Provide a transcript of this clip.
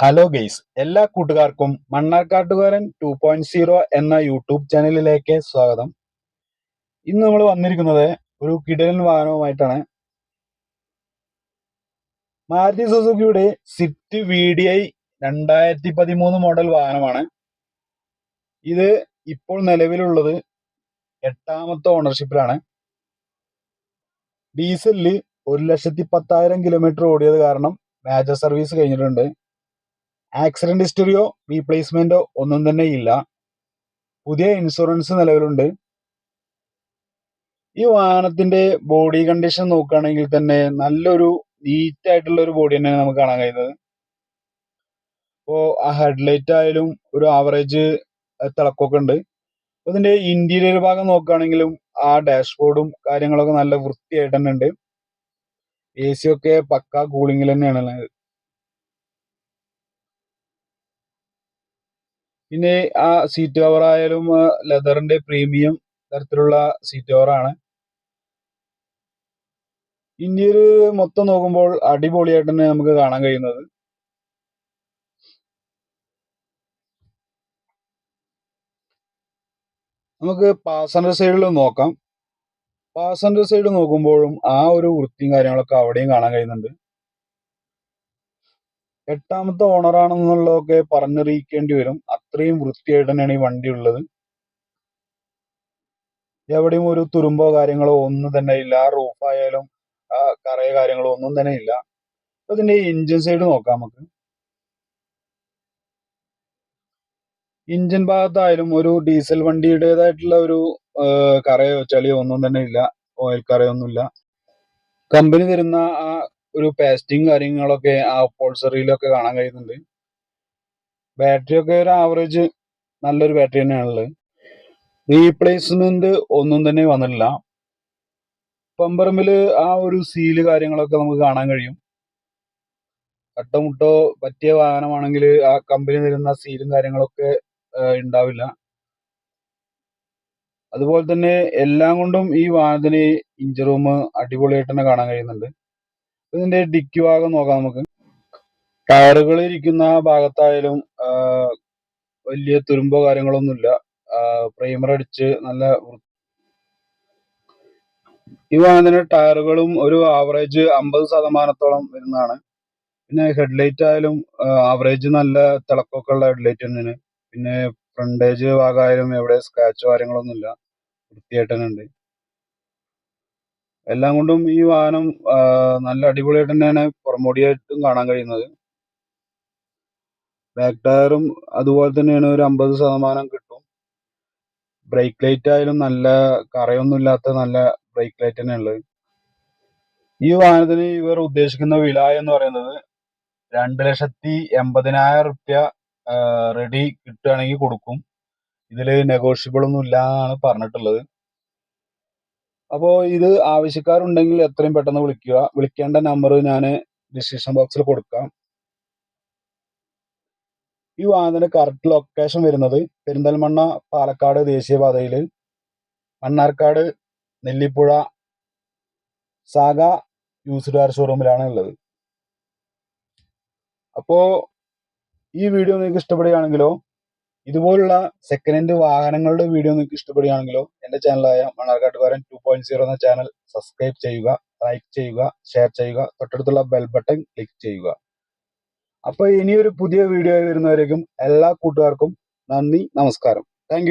Hello guys എല്ലാ കൂട്ടുകാർക്കും മണ്ണാർക്കാട്ടുകാരൻ two point zero എന്ന യൂട്യൂബ് ചാനലിലേക്ക് സ്വാഗതം. ഇന്ന് നമ്മൾ വന്നിരിക്കുന്നത് ഒരു കിടലൻ വാഹനവുമായിട്ടാണ്. മാരുതി സുസുക്കിയുടെ സിറ്റ് വി ഡി ഐ രണ്ടായിരത്തി പതിമൂന്ന് മോഡൽ വാഹനമാണ്. ഇത് ഇപ്പോൾ നിലവിലുള്ളത് എട്ടാമത്തെ ഓണർഷിപ്പിലാണ് ഡീസലിൽ ഒരു ലക്ഷത്തി പത്തായിരം കിലോമീറ്റർ ഓടിയത് കാരണം മേജർ സർവീസ് കഴിഞ്ഞിട്ടുണ്ട്. ആക്സിഡന്റ് ഹിസ്റ്ററിയോ റീപ്ലേസ്മെന്റോ ഒന്നും തന്നെ ഇല്ല. പുതിയ ഇൻഷുറൻസ് നിലവിലുണ്ട്. ഈ വാഹനത്തിന്റെ ബോഡി കണ്ടീഷൻ നോക്കുകയാണെങ്കിൽ തന്നെ നല്ലൊരു നീറ്റ് ആയിട്ടുള്ള ഒരു ബോഡി തന്നെയാണ് നമുക്ക് കാണാൻ കഴിയുന്നത്. ഇപ്പോ ആ ഹെഡ്ലൈറ്റ് ആയാലും ഒരു ആവറേജ് തിളക്കമൊക്കെ ഉണ്ട്. അതിന്റെ ഇന്റീരിയർ ഭാഗം നോക്കുകയാണെങ്കിലും ആ ഡാഷ്ബോർഡും കാര്യങ്ങളൊക്കെ നല്ല വൃത്തിയായിട്ട് തന്നെ ഉണ്ട്. എ സി ഒക്കെ പക്ക കൂളിംഗിൽ തന്നെയാണ് പിന്നെ ആ സീറ്റ് കവർ ആയാലും ലെതറിന്റെ പ്രീമിയം തരത്തിലുള്ള സീറ്റ് കവറാണ് ഇന്ത്യയിൽ മൊത്തം നോക്കുമ്പോൾ അടിപൊളിയായിട്ട് തന്നെ നമുക്ക് കാണാൻ കഴിയുന്നത്. നമുക്ക് പാസഞ്ചർ സൈഡിൽ നോക്കാം. പാസഞ്ചർ സൈഡ് നോക്കുമ്പോഴും ആ ഒരു വൃത്തിയും കാര്യങ്ങളൊക്കെ അവിടെയും കാണാൻ കഴിയുന്നുണ്ട്. എട്ടാമത്തെ ഓണറാണെന്നുള്ളതൊക്കെ പറഞ്ഞറിയിക്കേണ്ടി വരും. അത്രയും വൃത്തിയായിട്ട് തന്നെയാണ് ഈ വണ്ടി ഉള്ളത്. എവിടെയും ഒരു തുരുമ്പോ കാര്യങ്ങളോ ഒന്നും തന്നെ ഇല്ല. ആ റൂഫായാലും ആ കറയോ കാര്യങ്ങളോ ഒന്നും തന്നെ ഇല്ല. അപ്പൊ ഇതിന്റെ ഇഞ്ചിൻ സൈഡ് നോക്കാം നമുക്ക്. ഇഞ്ചിൻ ഭാഗത്തായാലും ഒരു ഡീസൽ വണ്ടിയുടേതായിട്ടുള്ള ഒരു കറയോ ചളിയോ ഒന്നും തന്നെ ഇല്ല. ഓയിൽ കറയോ ഒന്നുമില്ല കമ്പനി തരുന്ന ആ ഒരു പേസ്റ്റിങ് കാര്യങ്ങളൊക്കെ ആ അപ്പോൾസറിയിലൊക്കെ കാണാൻ കഴിയുന്നുണ്ട്. ബാറ്ററി ഒക്കെ ഒരു ആവറേജ് നല്ലൊരു ബാറ്ററി തന്നെയാണുള്ളത്. റീപ്ലേസ്മെന്റ് ഒന്നും തന്നെ വന്നില്ല പമ്പറമ്പിൽ ആ ഒരു സീൽ കാര്യങ്ങളൊക്കെ നമുക്ക് കാണാൻ കഴിയും. കട്ടമുട്ടോ പറ്റിയ വാഹനമാണെങ്കിൽ ആ കമ്പനി തരുന്ന സീലും കാര്യങ്ങളൊക്കെ ഉണ്ടാവില്ല. അതുപോലെ തന്നെ എല്ലാം കൊണ്ടും ഈ വാഹനത്തിന് ഇഞ്ചർ റൂം അടിപൊളിയായിട്ട് തന്നെ കാണാൻ കഴിയുന്നുണ്ട്. ഇതിന്റെ ഡിക്കി ഭാഗം നോക്കാം നമുക്ക്. ടയറുകൾ ഇരിക്കുന്ന ഭാഗത്തായാലും വലിയ തുരുമ്പോ കാര്യങ്ങളൊന്നുമില്ല. പ്രൈമർ അടിച്ച് നല്ല ഈ വാഹനത്തിന് ടയറുകളും ഒരു ആവറേജ് അമ്പത് ശതമാനത്തോളം വരുന്നതാണ്. പിന്നെ ഹെഡ്ലൈറ്റ് ആയാലും ആവറേജ് നല്ല തിളക്കമൊക്കെ ഉള്ള ഹെഡ്ലൈറ്റ് തന്നെയാണ്. പിന്നെ ഫ്രണ്ടേജ് ഭാഗമായാലും എവിടെ സ്ക്രാച്ചോ കാര്യങ്ങളൊന്നുമില്ല. വൃത്തിയായിട്ട് തന്നെ ഉണ്ട്. എല്ലാം കൊണ്ടും ഈ വാഹനം നല്ല അടിപൊളിയായിട്ട് തന്നെയാണ് പുറമോടിയായിട്ടും കാണാൻ കഴിയുന്നത്. ബാക്ക് ടയറും അതുപോലെ തന്നെയാണ് ഒരു അമ്പത് ശതമാനം കിട്ടും. ബ്രേക്ക് ലൈറ്റ് ആയാലും നല്ല കറയൊന്നും ഇല്ലാത്ത നല്ല ബ്രേക്ക് ലൈറ്റ് തന്നെയുള്ളത് ഈ വാഹനത്തിന് ഇവർ ഉദ്ദേശിക്കുന്ന വില എന്ന് പറയുന്നത് രണ്ട് ലക്ഷത്തി എൺപതിനായിരം റുപ്യ റെഡി കിട്ടുകയാണെങ്കിൽ കൊടുക്കും. ഇതിൽ നെഗോഷ്യബിൾ ഒന്നും ഇല്ല എന്നാണ് പറഞ്ഞിട്ടുള്ളത്. അപ്പോൾ ഇത് ആവശ്യക്കാരുണ്ടെങ്കിൽ എത്രയും പെട്ടെന്ന് വിളിക്കുക. വിളിക്കേണ്ട നമ്പർ ഞാൻ ഡിസ്ക്രിപ്ഷൻ ബോക്സിൽ കൊടുക്കാം. ഈ വാഹനത്തിന്റെ കറക്റ്റ് ലൊക്കേഷൻ വരുന്നത് പെരിന്തൽമണ്ണ പാലക്കാട് ദേശീയപാതയിൽ Mannarkkad Nellipuzha Saga used car ഷോറൂമിലാണ് ഉള്ളത്. അപ്പോ ഈ വീഡിയോ നിങ്ങൾക്ക് ഇഷ്ടപ്പെടുകയാണെങ്കിലോ ഇതുപോലുള്ള സെക്കൻഡ് ഹാൻഡ് വാഹനങ്ങളുടെ വീഡിയോ നിങ്ങൾക്ക് ഇഷ്ടപ്പെടുകയാണെങ്കിലോ എന്റെ ചാനലായ മണ്ണാർക്കാട്ടുകാരൻ ടു പോയിന്റ് സീറോ എന്ന ചാനൽ സബ്സ്ക്രൈബ് ചെയ്യുക ലൈക്ക് ചെയ്യുക ഷെയർ ചെയ്യുക തൊട്ടടുത്തുള്ള ബെൽ ബട്ടൺ ക്ലിക്ക് ചെയ്യുക. അപ്പോൾ ഇനിയൊരു പുതിയ വീഡിയോ വരുന്നവരേക്കും എല്ലാ കൂട്ടുകാർക്കും നന്ദി നമസ്കാരം. താങ്ക്